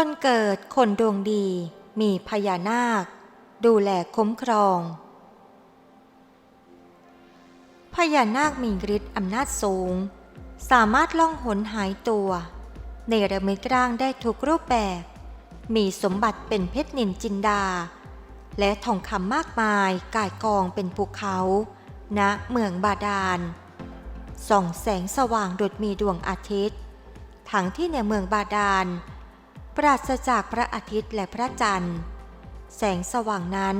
วันเกิดคนดวงดีมีพญานาค ดูแลคุ้มครอง พญานาคมีฤทธิ์อำนาจสูง สามารถล่องหนหายตัวในระมิดร่างได้ทุกรูปแบบ มีสมบัติเป็นเพชรนินจินดา และทองคำมากมายกายกองเป็นภูเขาณเมืองบาดาลส่องแสงสว่างดุจมีดวงอาทิตย์ ทั้งที่ในเมืองบาดาล ปราศจากพระอาทิตย์และพระจันทร์ แสงสว่างนั้น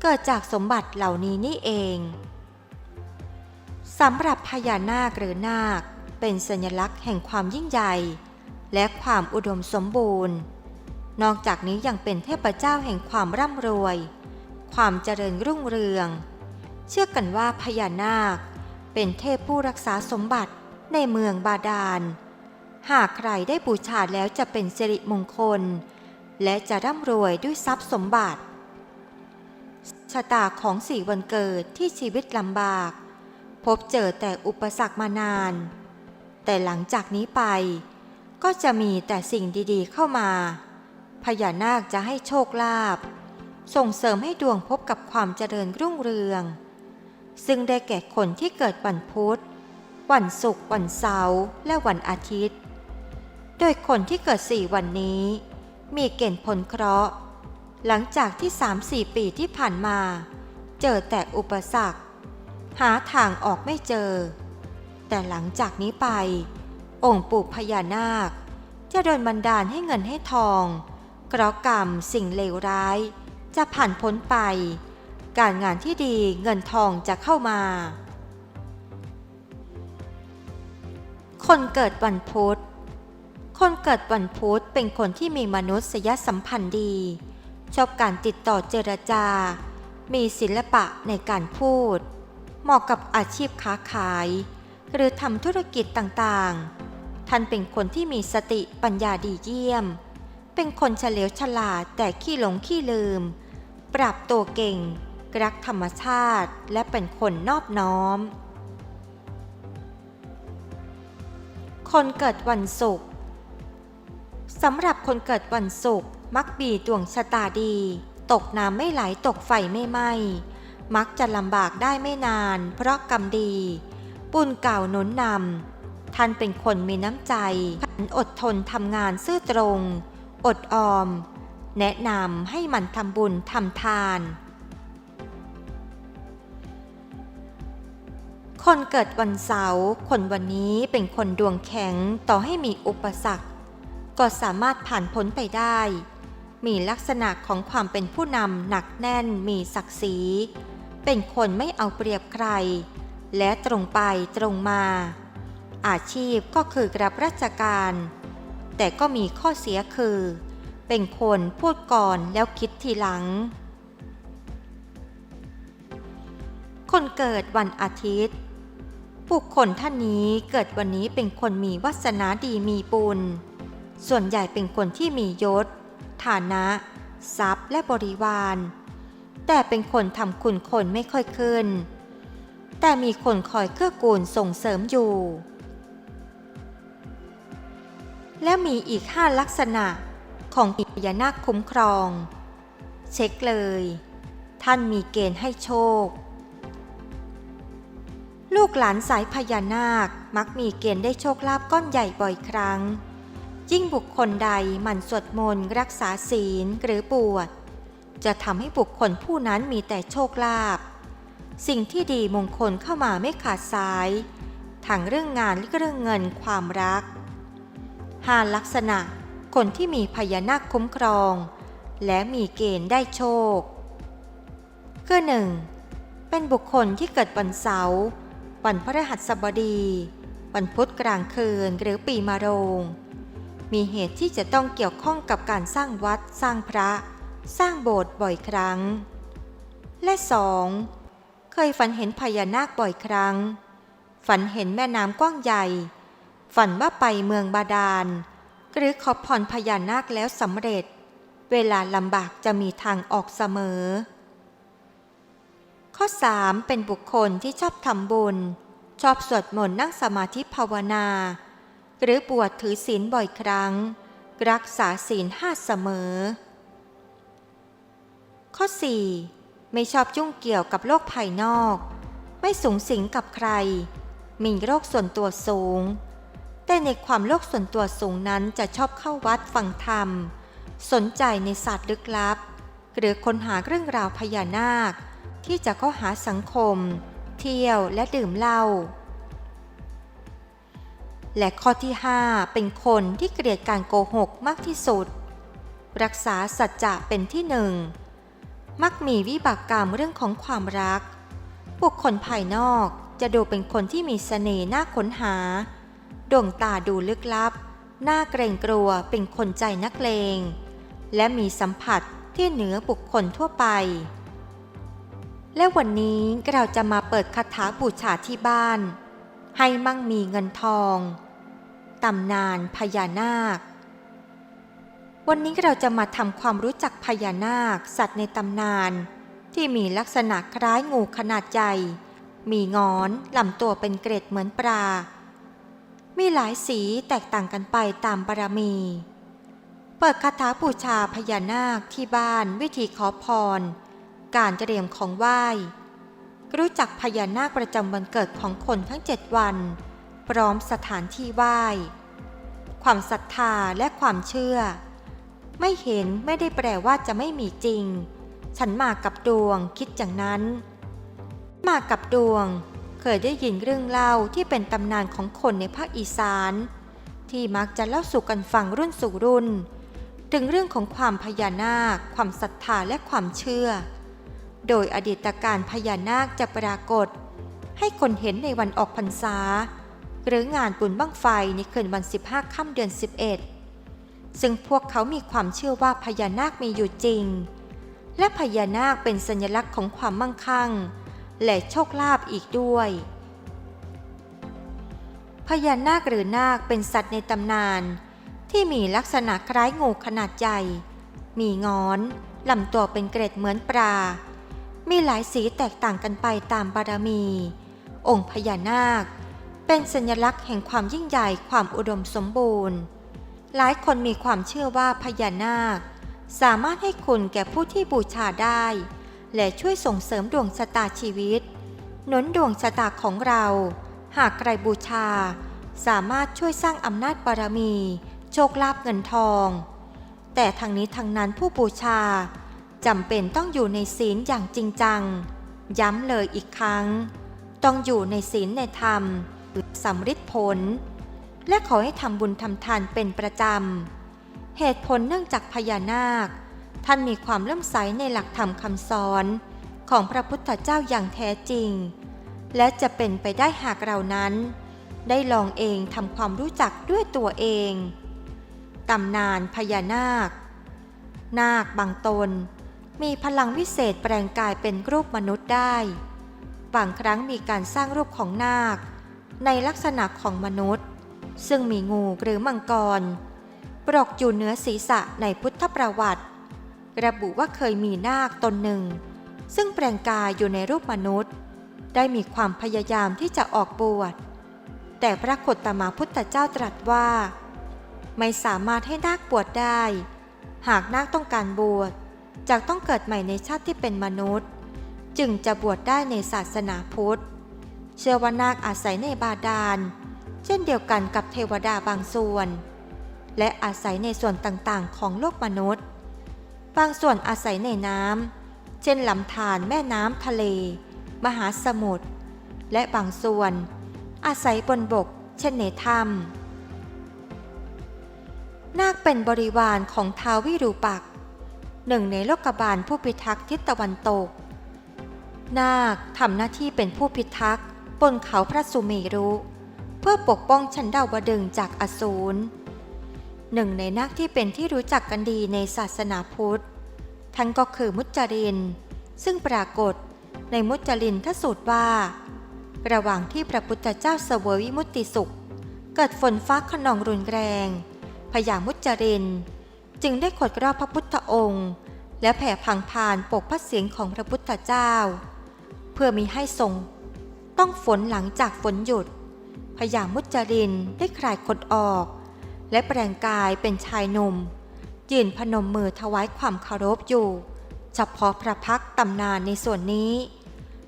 เกิดจากสมบัติเหล่านี้นี่เองสำหรับพญานาคหรือนาค เป็นสัญลักษณ์แห่งความยิ่งใหญ่ และความอุดมสมบูรณ์ นอกจากนี้ยังเป็นเทพเจ้าแห่งความร่ำรวย ความเจริญรุ่งเรือง เชื่อกันว่าพญานาค เป็นเทพผู้รักษาสมบัติในเมืองบาดาล หากใครได้บูชาแล้วจะเป็นสิริมงคล และจะร่ำรวยด้วยทรัพย์สมบัติ ชะตาของสี่วันเกิดที่ชีวิตลำบาก พบเจอแต่อุปสรรคมานาน แต่หลังจากนี้ไป ก็จะมีแต่สิ่งดีๆเข้ามา พญานาคจะให้โชคลาภส่งเสริมให้ดวงพบกับความเจริญรุ่งเรือง ซึ่งได้แก่คนที่เกิดวันพุธ วันศุกร์วันเสาร์และวันอาทิตย์ โดยคนที่เกิดสี่วันนี้ มีเกณฑ์ผลเคราะห์ หลังจากที่สามสี่ปีที่ผ่านมา เจอแต่อุปสรรค หาทางออกไม่เจอ แต่หลังจากนี้ไป องค์ปู่พญานาค จะโดนบันดาลให้เงินให้ทองเคราะห์กรรมสิ่งเลวร้าย จะผ่านพ้นไป การงานที่ดีเงินทองจะเข้ามา คนเกิดวันพุธ คนเกิดวันพุธเป็นคนที่มีมนุษยสัมพันธ์ดี ชอบการติดต่อเจรจา มีศิลปะในการพูด เหมาะกับอาชีพค้าขาย หรือทำธุรกิจต่างๆ ท่านเป็นคนที่มีสติปัญญาดีเยี่ยม เป็นคนเฉลียวฉลาดแต่ขี้หลงขี้ลืม ปรับตัวเก่ง รักธรรมชาติและเป็นคนนอบน้อม คนเกิดวันศุกร์ สำหรับคนเกิดวันศุกร์มักมีดวงชะตาดี ตกน้ำไม่ไหลตกไฟไม่ไหม้มักจะลำบากได้ไม่นาน เพราะกรรมดี ปุญเก่าหนุนนำท่านเป็นคนมีน้ำใจอดทนทำงานซื่อตรง อดออม แนะนำให้มันทำบุญทำทาน คนเกิดวันเสาร์คนวันนี้เป็นคนดวงแข็งต่อให้มีอุปสรรค ก็สามารถผ่านพ้นไปได้ มีลักษณะของความเป็นผู้นำหนักแน่นมีศักดิ์ศรี เป็นคนไม่เอาเปรียบใคร และตรงไปตรงมา อาชีพก็คือรับราชการ แต่ก็มีข้อเสียคือ เป็นคนพูดก่อนแล้วคิดทีหลัง คนเกิดวันอาทิตย์บุคคลท่านนี้เกิดวันนี้เป็นคนมีวาสนาดีมีบุญ ส่วนใหญ่เป็นคนที่มียศ ฐานะ ทรัพย์และบริวาร แต่เป็นคนทำคุณคนไม่ค่อยขึ้น แต่มีคนคอยเกื้อกูลส่งเสริมอยู่ และมีอีกห้าลักษณะของพญานาคคุ้มครอง เช็คเลย ท่านมีเกณฑ์ให้โชค ลูกหลานสายพญานาคมักมีเกณฑ์ได้โชคลาภก้อนใหญ่บ่อยครั้ง ยิ่งบุคคลใดหมั่นสวดมนต์รักษาศีลหรือบวชจะทำให้บุคคลผู้นั้นมีแต่โชคลาภสิ่งที่ดีมงคลเข้ามาไม่ขาดสายทั้งเรื่องงานและเรื่องเงินความรักหาลักษณะคนที่มีพญานาคคุ้มครอง และมีเกณฑ์ได้โชคคือหนึ่งเป็นบุคคลที่เกิดวันเสาร์วันพฤหัสบดี วันพุธกลางคืนหรือปีมะโรง มีเหตุที่จะต้องเกี่ยวข้องกับการสร้างวัดสร้างพระ สร้างโบสถ์บ่อยครั้ง และสองเคยฝันเห็นพญานาคบ่อยครั้ง ฝันเห็นแม่น้ำกว้างใหญ่ ฝันว่าไปเมืองบาดาล หรือขอพรพญานาคแล้วสำเร็จ เวลาลำบากจะมีทางออกเสมอ ข้อ 3. เป็นบุคคลที่ชอบทำบุญ ชอบสวดมนต์นั่งสมาธิภาวนา หรือบวชถือศีลบ่อยครั้ง รักษาศีลห้าเสมอ ข้อ 4. ไม่ชอบยุ่งเกี่ยวกับโลกภายนอก ไม่สูงสิงกับใคร มีโรคส่วนตัวสูง แต่ในความโลกส่วนตัวสูงนั้นจะชอบเข้าวัดฟังธรรม สนใจในศาสตร์ลึกลับ หรือค้นหาเรื่องราวพญานาค ที่จะเข้าหาสังคม เที่ยวและดื่มเหล้า และข้อที่ 5 เป็นคนที่เกลียดการโกหกมากที่สุด รักษาสัจจะเป็นที่หนึ่ง มักมีวิบากกรรมเรื่องของความรัก บุคคลภายนอกจะดูเป็นคนที่มีเสน่ห์น่าค้นหา ดวงตาดูลึกลับ น่าเกรงกลัวเป็นคนใจนักเลง และมีสัมผัสที่เหนือบุคคลทั่วไป และวันนี้เราจะมาเปิดคาถาบูชาที่บ้าน ให้มั่งมีเงินทอง ตำนานพญานาค วันนี้เราจะมาทำความรู้จักพญานาค สัตว์ในตำนาน ที่มีลักษณะคล้ายงูขนาดใหญ่ มีงอนลำตัวเป็นเกร็ดเหมือนปลา มีหลายสีแตกต่างกันไปตามบารมี เปิดคาถาบูชาพญานาคที่บ้านวิธีขอพร การเตรียมของไหว้ รู้จักพญานาคประจำวันเกิดของคนทั้งเจ็ดวัน พร้อมสถานที่ไหว้ ความศรัทธาและความเชื่อ ไม่เห็นไม่ได้แปลว่าจะไม่มีจริง ฉันมากับดวงคิดอย่างนั้น มากับดวง เคยได้ยินเรื่องเล่าที่เป็นตำนานของคนในภาคอีสาน ที่มักจะเล่าสู่กันฟังรุ่นสู่รุ่น ถึงเรื่องของความพญานาค ความศรัทธาและความเชื่อ โดยอดีตการพญานาคจะปรากฏให้คนเห็นในวันออกพรรษา หรืองานบุญบั้งไฟในคืนวัน 15 ค่ำเดือน 11 ซึ่งพวกเขามีความเชื่อว่าพญานาคมีอยู่จริง และพญานาคเป็นสัญลักษณ์ของความมั่งคั่ง และโชคลาภอีกด้วย พญานาคหรือนาคเป็นสัตว์ในตำนาน ที่มีลักษณะคล้ายงูขนาดใหญ่ มีงอนลำตัวเป็นเกร็ดเหมือนปลา มีหลายสีแตกต่างกันไปตามบารมี องค์พญานาค เป็นสัญลักษณ์แห่งความยิ่งใหญ่ความอุดมสมบูรณ์ หลายคนมีความเชื่อว่าพญานาค สามารถให้คุณแก่ผู้ที่บูชาได้ และช่วยส่งเสริมดวงชะตาชีวิต หนุนดวงชะตาของเรา หากใครบูชา สามารถช่วยสร้างอำนาจบารมี โชคลาภเงินทอง แต่ทางนี้ทางนั้นผู้บูชาจำเป็นต้องอยู่ในศีลอย่างจริงจัง ย้ำเลยอีกครั้ง ต้องอยู่ในศีลในธรรม สำฤทธิ์ผล และขอให้ทำบุญทำทานเป็นประจำ เหตุผลเนื่องจากพญานาค ท่านมีความเลื่อมใสในหลักธรรมคำสอนของพระพุทธเจ้าอย่างแท้จริง และจะเป็นไปได้หากเรานั้น ได้ลองเองทำความรู้จักด้วยตัวเองตำนานพญานาค นาคบางตน มีพลังวิเศษแปลงกายเป็นรูปมนุษย์ได้ บางครั้งมีการสร้างรูปของนาค ในลักษณะของมนุษย์ ซึ่งมีงูหรือมังกรปรกอยู่เหนือศีรษะในพุทธประวัติ ระบุว่าเคยมีนาคตนหนึ่ง ซึ่งแปลงกายอยู่ในรูปมนุษย์ ได้มีความพยายามที่จะออกบวชแต่พระโคตมาพุทธเจ้าตรัสว่า ไม่สามารถให้นาคบวชได้ หากนาคต้องการบวชจะต้องเกิดใหม่ในชาติที่เป็นมนุษย์ จึงจะบวชได้ในศาสนาพุทธ เชื่อว่านาคอาศัยในบาดาล เช่นเดียวกันกับเทวดาบางส่วน และอาศัยในส่วนต่างๆ ของโลกมนุษย์ บางส่วนอาศัยในน้ำเช่นลำธารแม่น้ำทะเล มหาสมุทรและบางส่วน อาศัยบนบก เช่นในถ้ำนาคเป็นบริวารของท้าววิรูปักษ์หนึ่งในโลกบาลผู้พิทักษ์ทิศตะวันตก นาคทำหน้าที่เป็นผู้พิทักษ์ บนเขาพระสุเมรุ เพื่อปกป้องชันดาวดึงจากอสูรหนึ่งในนาคที่เป็นที่รู้จักกันดีในศาสนาพุทธท่านก็คือมุจจริน ซึ่งปรากฏในมุจจรินทสูตรว่า ระหว่างที่พระพุทธเจ้าเสวยวิมุตติสุข เกิดฝนฟ้าขนองรุนแรงพญามุจจริน จึงได้ขดรอบพระพุทธองค์ และแผ่พังพานปกพระเสียงของพระพุทธเจ้า เพื่อมีให้ทรง ต้องฝนหลังจากฝนหยุดพญามุจจรินได้คลายขดออก และแปลงกายเป็นชายหนุ่ม ยืนพนมมือถวายความเคารพอยู่ เฉพาะพระพักตร์ตำนานในส่วนนี้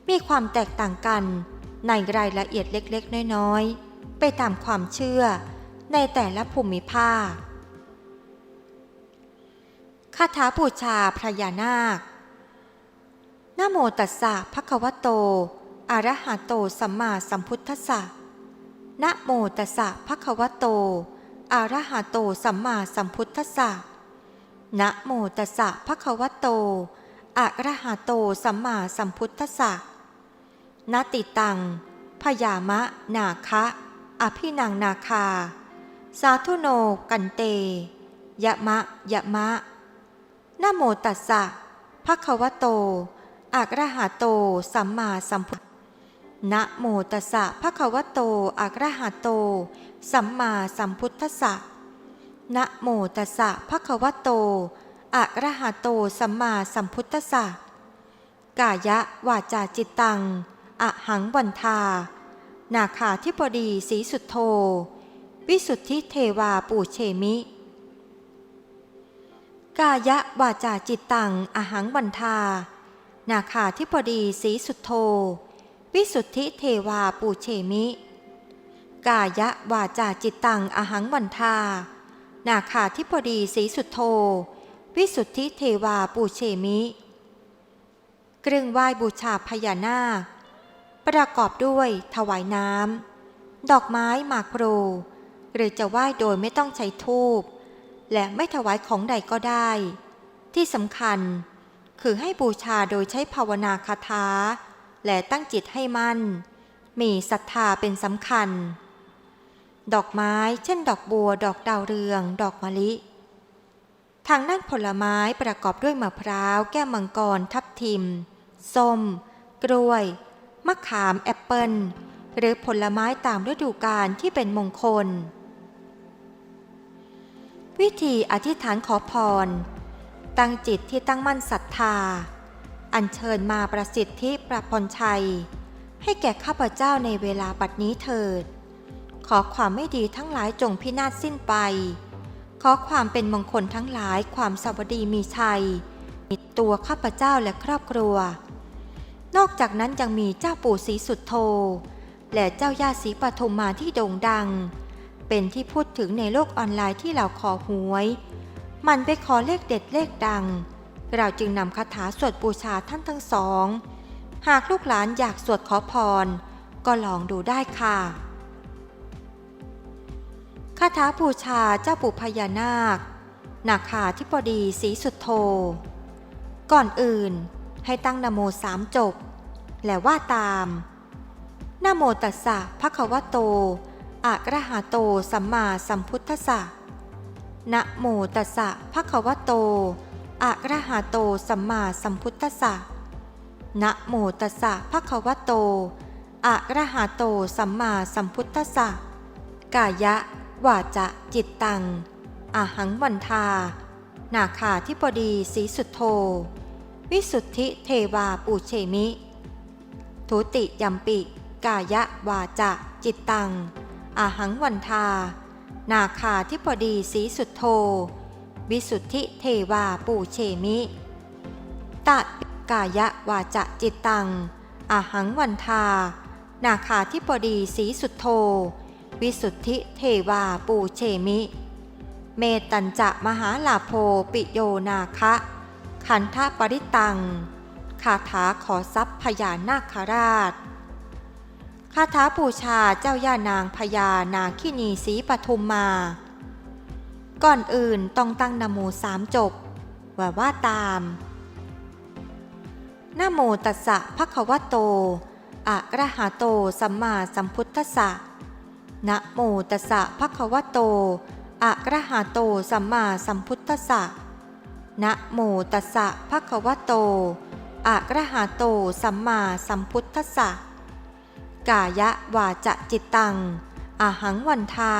มีความแตกต่างกันในรายละเอียดเล็กๆ น้อยๆ ไปตามความเชื่อในแต่ละภูมิภาคคาถาบูชาพระยานาคนโมตัสสะภะคะวะโต อระหะโตสัมมาสัมพุทธัสสะนะโมตัสสะภะคะวะโตอะระหะโตสัมมาสัมพุทธัสสะนะโมตัสสะภะคะวะโตอะระหะโตสัมมาสัมพุทธัสสะนติตัง พยามะ นาคะ อภินังนาคา สาธุโนกันเต ยะมะ ยะมะนะโมตัสสะภะคะวะโตอะระหะโตสัมมาสัมพุทธ นะโมตัสสะภะคะวะโตอะระหะโต สัมมาสัมพุทธัสสะนะโมตัสสะภะคะวะโตอะระหะโตสัมมาสัมพุทธัสสะกายะวาจาจิตตังอะหังวันทา นาคาธิบดีสีสุทโธวิสุทธิเทวาปูเชมิ กายะวาจาจิตตังอะหังวันทา นาคาธิบดีสีสุทโธ วิสุทธิเทวาปูเชมิ กายะวาจาจิตตังอหังวันทา นาคาธิบดีสีสุทโธวิสุทธิเทวาปูเชมิเครื่องไหว้บูชาพญานาค ประกอบด้วยถวายน้ำดอกไม้หมากโปรหรือจะไหว้โดยไม่ต้องใช้ทูบและไม่ถวายของใดก็ได้ ที่สำคัญ คือให้บูชาโดยใช้ภาวนาคาถา และตั้งจิตให้มั่น มีศรัทธาเป็นสำคัญ ดอกไม้เช่น ดอกบัว ดอกดาวเรือง ดอกมะลิ ทางด้านผลไม้ประกอบด้วยมะพร้าว แก้วมังกร ทับทิม ส้ม กล้วย มะขาม แอปเปิลหรือผลไม้ตามฤดูกาลที่เป็นมงคล วิธีอธิษฐานขอพร ตั้งจิตที่ตั้งมั่นศรัทธา อัญเชิญมาประสิทธิประพรชัย ให้แก่ข้าพเจ้าในเวลาบัดนี้เถิด ขอความไม่ดีทั้งหลายจงพินาศสิ้นไป ขอความเป็นมงคลทั้งหลายความสวัสดีมีชัยมีตัวข้าพเจ้าและครอบครัว นอกจากนั้นยังมีเจ้าปู่ศรีสุดโท และเจ้าย่าศรีปทุมมาที่โด่งดัง เป็นที่พูดถึงในโลกออนไลน์ที่เราขอหวย มันไปขอเลขเด็ดเลขดัง เราจึงนำคาถาสวดบูชาท่านทั้งสอง หากลูกหลานอยากสวดขอพร ก็ลองดูได้ค่ะคาถาบูชาเจ้าปู่พญานาค นาคาธิบดีศรีสุดโท ก่อนอื่นให้ตั้งนโมสามจบ และว่าตามนะโมตัสสะภะคะวะโตอะระหะโตสัมมาสัมพุทธัสสะนะโมตัสสะภะคะวะโต อะระหะโตสัมมาสัมพุทธัสสะนะโมตัสสะภะคะวะโตอะระหะโตสัมมาสัมพุทธัสสะกายะวาจะจิตตังอาหังวันทา นาคาธิบดีสีสุทโธวิสุทธิเทวาปูเชมิ ทุติยัมปิ กายะวาจะจิตตังอาหังวันทา นาคาธิบดีสีสุทโธ วิสุทธิเทวาปูเชมิตะกายะวาจะจิตตังอาหังวันทา นาคาธิบดีสีสุทโธวิสุทธิเทวาปูเชมิ เมตัญจะมหาลาโภปิโยนาคะ ขันธปริตังคาถาขอทรัพย์พญานาคราชคาถาบูชาเจ้าย่านางพญานาคินีศรีปทุมมา ก่อนอื่นต้องตั้งนโมสามจบว่าว่าตามนะโมตัสสะภะคะวะโต อะระหะโต สัมมาสัมพุทธัสสะนะโมตัสสะภะคะวะโต อะระหะโต สัมมาสัมพุทธัสสะนะโมตัสสะภะคะวะโต อะระหะโต สัมมาสัมพุทธัสสะ กายะวาจะจิตตังอาหังวันทา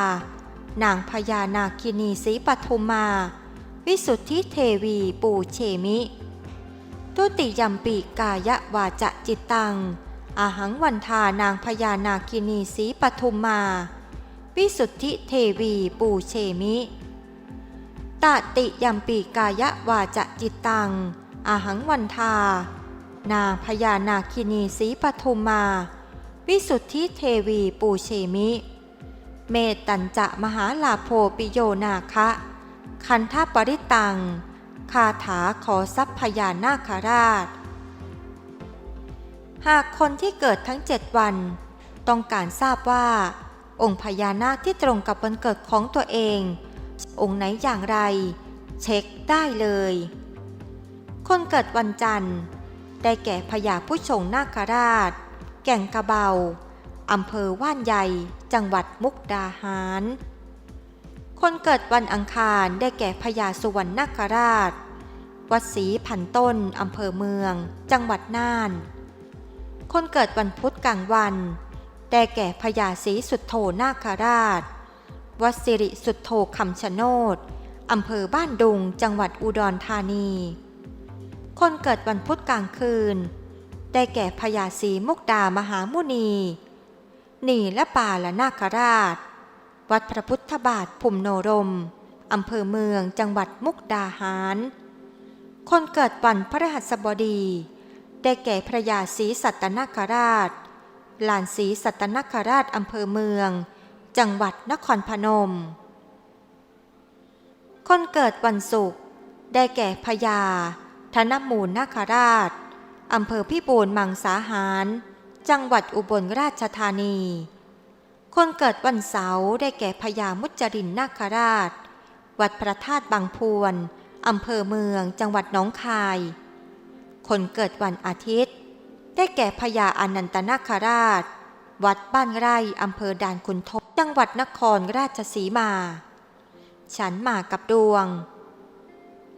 นางพญานาคินีสีปทุมมา วิสุทธิเทวีปูเชมิทุติยัมปิกายะวาจะจิตตัง อาหังวันทานางพญานาคินีสีปทุมมา วิสุทธิเทวีปูเชมิตติยัมปีกายวาจะจิตตัง อาหังวันทา นางพญานาคินีสีปทุมมา วิสุทธิเทวีปูเชมิ เมตัญจะมหาลาโภปิโยนาคะ คันธปริตัง คาถาขอทรัพย์พญานาคราช หากคนที่เกิดทั้งเจ็ดวัน ต้องการทราบว่า องค์พญานาคที่ตรงกับวันเกิดของตัวเอง องค์ไหนอย่างไร เช็คได้เลย คนเกิดวันจันทร์ ได้แก่พญาผู้ชงนาคราช แก่งกระเบา อำเภอว่านใหญ่ จังหวัดมุกดาหาร คนเกิดวันอังคารได้แก่พญาสุวรรณนาคราช วัดศรีพันต้นอำเภอเมือง จังหวัดน่าน คนเกิดวันพุธกลางวัน ได้แก่พญาศรีสุดโทนาคราช วัดสิริสุดโทคำชะโนดอำเภอบ้านดุง จังหวัดอุดรธานี คนเกิดวันพุธกลางคืน ได้แก่พญาศรีมุกดามหามุนี นีและป่าละนาคราช วัดพระพุทธบาทภูมิโนรม อำเภอเมืองจังหวัดมุกดาหาร คนเกิดวันพระหัสบดี ได้แก่พระยาศรีสัตนคราช หลานศรีสัตนคราชอำเภอเมือง จังหวัดนครพนม คนเกิดวันศุกร์ได้แก่พญาธนมูลนาคราชอำเภอพิบูลมังสาหาร จังหวัดอุบลราชธานี คนเกิดวันเสาร์ได้แก่พญามุจรินนาคราช วัดพระธาตุบางพวนอำเภอเมืองจังหวัดหนองคาย คนเกิดวันอาทิตย์ ได้แก่พญาอนันตนาคราช วัดบ้านไร่อำเภอด่านคุณทศจังหวัดนครราชสีมา ฉันมากับดวง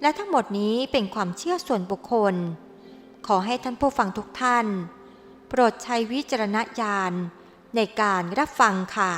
และทั้งหมดนี้เป็นความเชื่อส่วนบุคคล ขอให้ท่านผู้ฟังทุกท่าน โปรดใช้วิจารณญาณในการรับฟังค่ะ